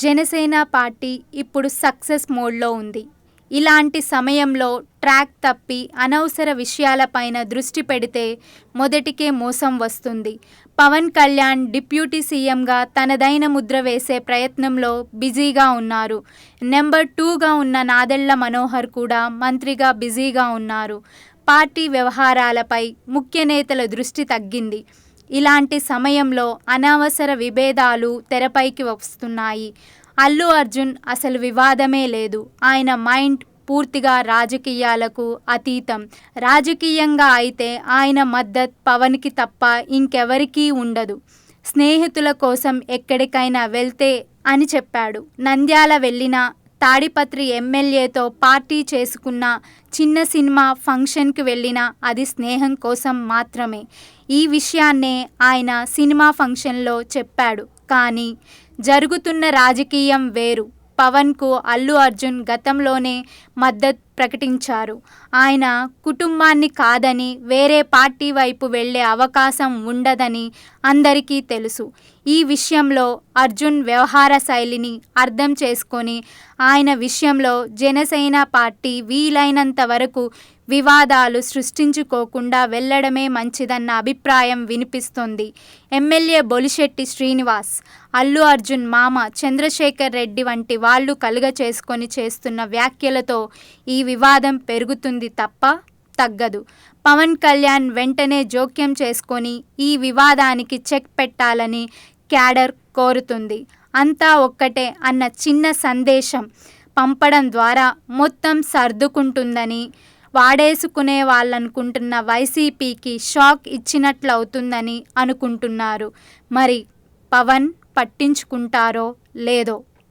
Janasena party ఇప్పుడు success మోడ్లో ఉంది. ఇలాంటి సమయంలో ట్రాక్ తప్పి అనవసర విషయాలపైన దృష్టి పెడితే మొదటికే మోసం వస్తుంది. పవన్ కళ్యాణ్ డిప్యూటీ సీఎంగా తనదైన ముద్ర వేసే ప్రయత్నంలో బిజీగా ఉన్నారు. నెంబర్ టూగా ఉన్న నాదెళ్ళ మనోహర్ కూడా మంత్రిగా బిజీగా ఉన్నారు. పార్టీ వ్యవహారాలపై ముఖ్య నేతల దృష్టి తగ్గింది. ఇలాంటి సమయంలో అనవసర విభేదాలు తెరపైకి వస్తున్నాయి. అల్లు అర్జున్ అసలు వివాదమే లేదు. ఆయన మైండ్ పూర్తిగా రాజకీయాలకు అతీతం. రాజకీయంగా అయితే ఆయన మద్దత్ పవన్కి తప్ప ఇంకెవరికీ ఉండదు. స్నేహితుల కోసం ఎక్కడికైనా వెళ్తే అని చెప్పాడు. నంద్యాల వెళ్ళిన తాడిపత్రి ఎమ్మెల్యేతో పార్టీ చేసుకున్న చిన్న సినిమా ఫంక్షన్కి వెళ్ళిన అది స్నేహం కోసం మాత్రమే. ఈ విషయాన్నే ఆయన సినిమా ఫంక్షన్లో చెప్పాడు. కానీ జరుగుతున్న రాజకీయం వేరు. పవన్కు అల్లు అర్జున్ గతంలోనే మద్దతు ప్రకటించారు. ఆయన కుటుంబాన్ని కాదని వేరే పార్టీ వైపు వెళ్ళే అవకాశం ఉండదని అందరికీ తెలుసు. ఈ విషయంలో అర్జున్ వ్యవహార శైలిని అర్థం చేసుకొని ఆయన విషయంలో జనసేన పార్టీ వీలైనంత వరకు వివాదాలు సృష్టించుకోకుండా వెళ్ళడమే మంచిదన్న అభిప్రాయం వినిపిస్తోంది. ఎమ్మెల్యే బొలిశెట్టి శ్రీనివాస్ అల్లు అర్జున్ మామ చంద్రశేఖర్ రెడ్డి వంటి వాళ్ళు కలుగ చేసుకొని చేస్తున్న వ్యాఖ్యలతో ఈ వివాదం పెరుగుతుంది తప్ప తగ్గదు. పవన్ కళ్యాణ్ వెంటనే జోక్యం చేసుకొని ఈ వివాదానికి చెక్ పెట్టాలని క్యాడర్ కోరుతుంది. అంతా ఒక్కటే అన్న చిన్న సందేశం పంపడం ద్వారా మొత్తం సర్దుకుంటుందని వాడేసుకునే వాళ్ళనుకుంటున్న వైసీపీకి షాక్ ఇచ్చినట్లవుతుందని అనుకుంటున్నారు. మరి పవన్ పట్టించుకుంటారో లేదో